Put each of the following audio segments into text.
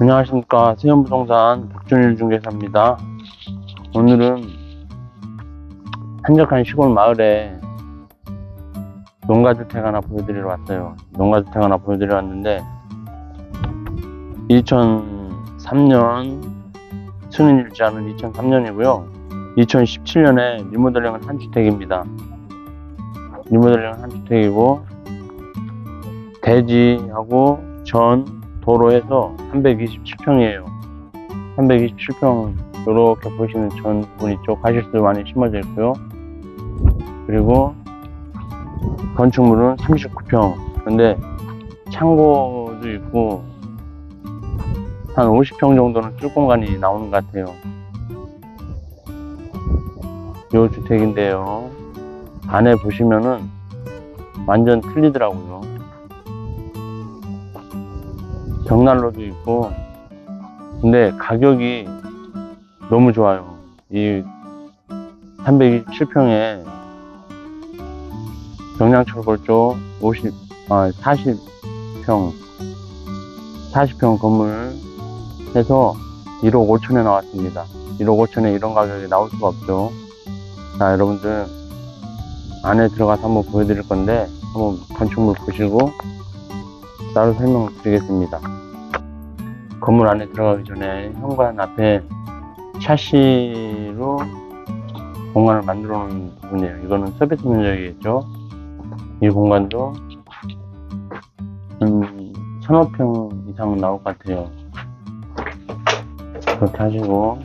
안녕하십니까. 세연부동산 박준일 중개사입니다. 오늘은 한적한 시골 마을에 농가주택 하나 보여드리러 왔어요. 농가주택 하나 보여드리러 왔는데 2003년 승인일지 않은 2003년이고요. 2017년에 리모델링을 한 주택입니다. 리모델링은 한 주택이고 대지하고 전 도로에서 327평이에요. 327평 이렇게 보시는 전 부분 이쪽 가시수 많이 심어져 있고요. 그리고 건축물은 39평. 근데 창고도 있고 한 50평 정도는 뜰 공간이 나오는 것 같아요. 요 주택인데요. 안에 보시면은 완전 틀리더라고요. 벽난로도 있고 근데 가격이 너무 좋아요. 이 327평에 경량철골 쪽 50, 아, 40평 40평 건물 해서 1억 5천에 나왔습니다. 1억 5천에 이런 가격이 나올 수가 없죠. 자 여러분들 안에 들어가서 한번 보여드릴 건데 한번 건축물 보시고 따로 설명을 드리겠습니다. 건물 안에 들어가기 전에 현관 앞에 샤시로 공간을 만들어 놓은 부분이에요. 이거는 서비스 면적이겠죠. 이 공간도 한 서너 평 이상 나올 것 같아요. 그렇게 하시고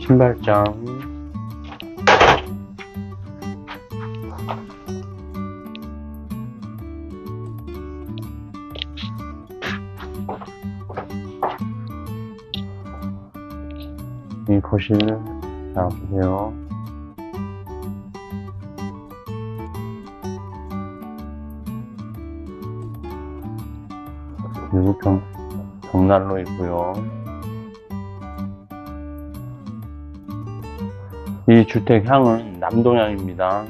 신발장 이 거실 자 보세요. 그리고 벽, 벽난로 있고요. 이 주택 향은 남동향입니다.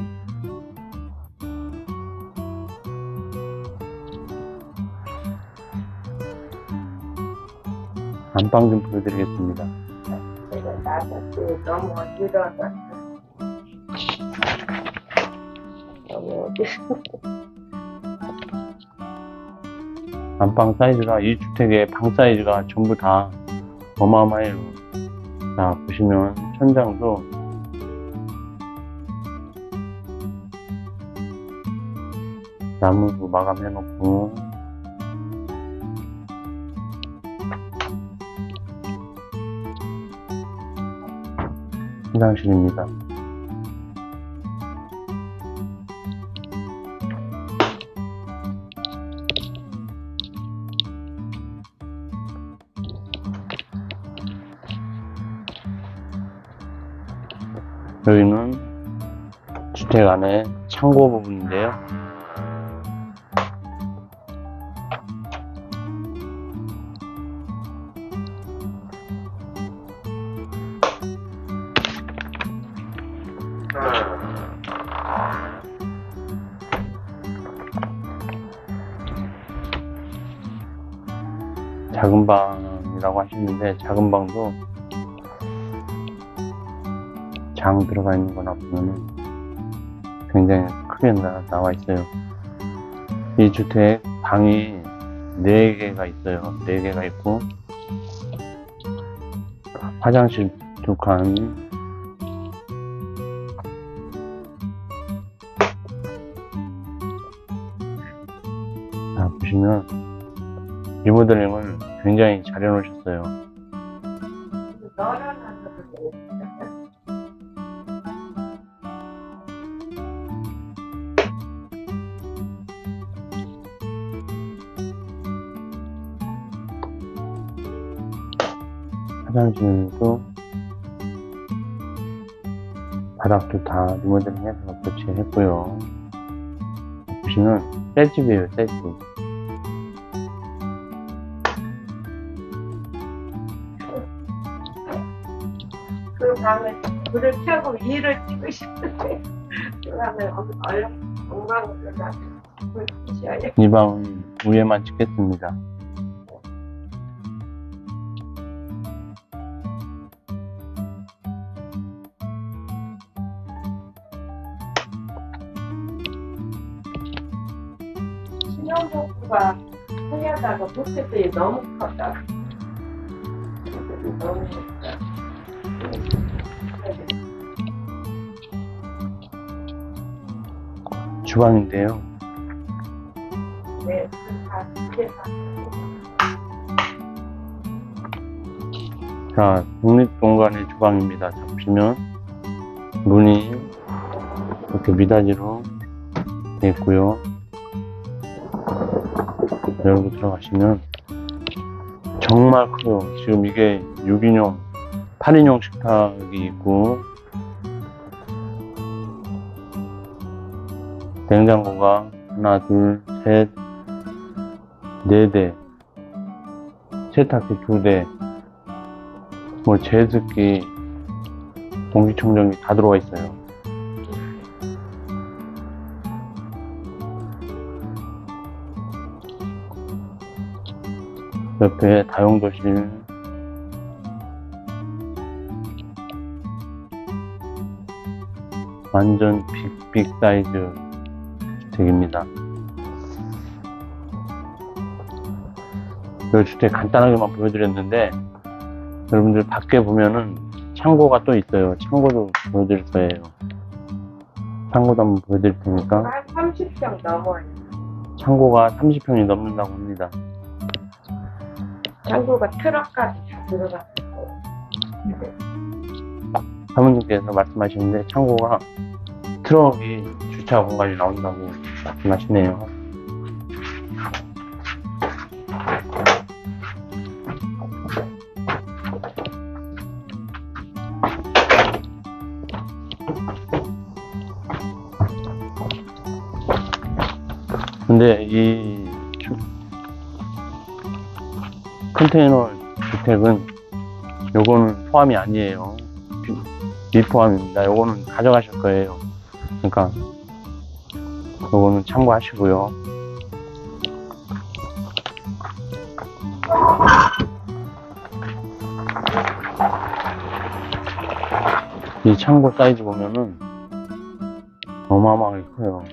안방 좀 보여드리겠습니다. 안방 사이즈가 이 주택의 방 사이즈가 전부 다 어마어마해요. 자 보시면 천장도 나무로 마감해놓고 화장실입니다. 여기는 주택 안에 창고 부분인데요. 작은 방이라고 하시는데 작은 방도 장 들어가 있는 거나 보면은 굉장히 크게 나, 나와 있어요. 이 주택 방이 4개가 있어요. 4개가 있고 화장실 두 칸, 자, 보시면 리모델링을 굉장히 잘 해놓으셨어요. 화장실도 바닥도 다 리모델링해서 교체했고요. 보시면 새 집이에요, 새 집. 그 다음에 불을 켜고 위를 찍고 싶은데 그 다음에 얼른 엉망으로 나이 방은 위에만 찍겠습니다. 신혼부부가 하려다가 부채들이 너무 컸다. 너무 주방인데요. 자, 독립공간의 주방입니다. 잡히면 문이 이렇게 미닫이로 돼 있고요. 열고 들어가시면 정말 커요. 지금 이게 6인용, 8인용 식탁이 있고 냉장고가 하나, 둘, 셋, 네 대, 세탁기 두 대, 뭐 제습기, 공기청정기 다 들어가 있어요. 옆에 다용도실, 완전 빅빅 사이즈 주택입니다. 이 주택 간단하게만 보여드렸는데 여러분들 밖에 보면은 창고가 또 있어요. 창고도 보여드릴 거예요. 창고도 한번 보여드릴 테니까 한 30평 넘어요. 창고가 30평이 넘는다고 합니다. 창고가 트럭까지 다 들어갔고. 사모님께서 말씀하시는데 창고가 트럭이 주차 공간이 나온다고 말씀하시네요. 근데 이 주- 컨테이너 주택은 요거는 포함이 아니에요. 미포함입니다. 요거는 가져가실 거예요. 그러니까 요거는 참고하시고요. 이 창고 사이즈 보면은 어마어마하게 커요.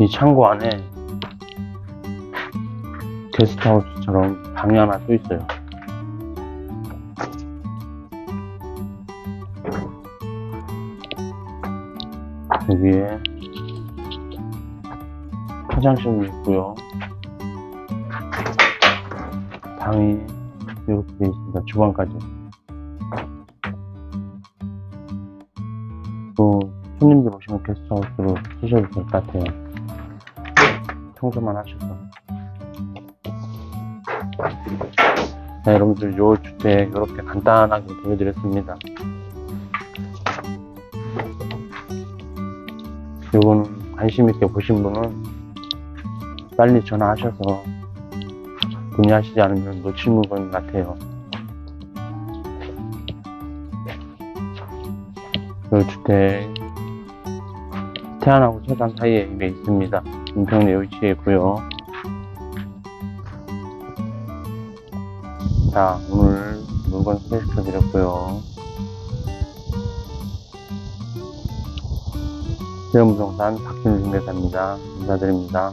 이 창고 안에 게스트하우스처럼 방이 하나 또 있어요. 여기에 화장실도 있고요. 방이 이렇게 돼 있습니다. 주방까지. 또 손님들 오시면 게스트하우스로 쓰셔도 될 것 같아요. 청소만 하셔서. 네, 여러분들 요 주택 이렇게 간단하게 보여드렸습니다. 요거는 관심 있게 보신 분은 빨리 전화하셔서 문의하시지 않으면 놓칠 물건 같아요. 요 주택 태안하고 서산 사이에 있습니다. 인평리에 위치해 있고요. 자, 오늘 물건 소개시켜 드렸고요. 세무동산 박진중 대사입니다. 감사드립니다.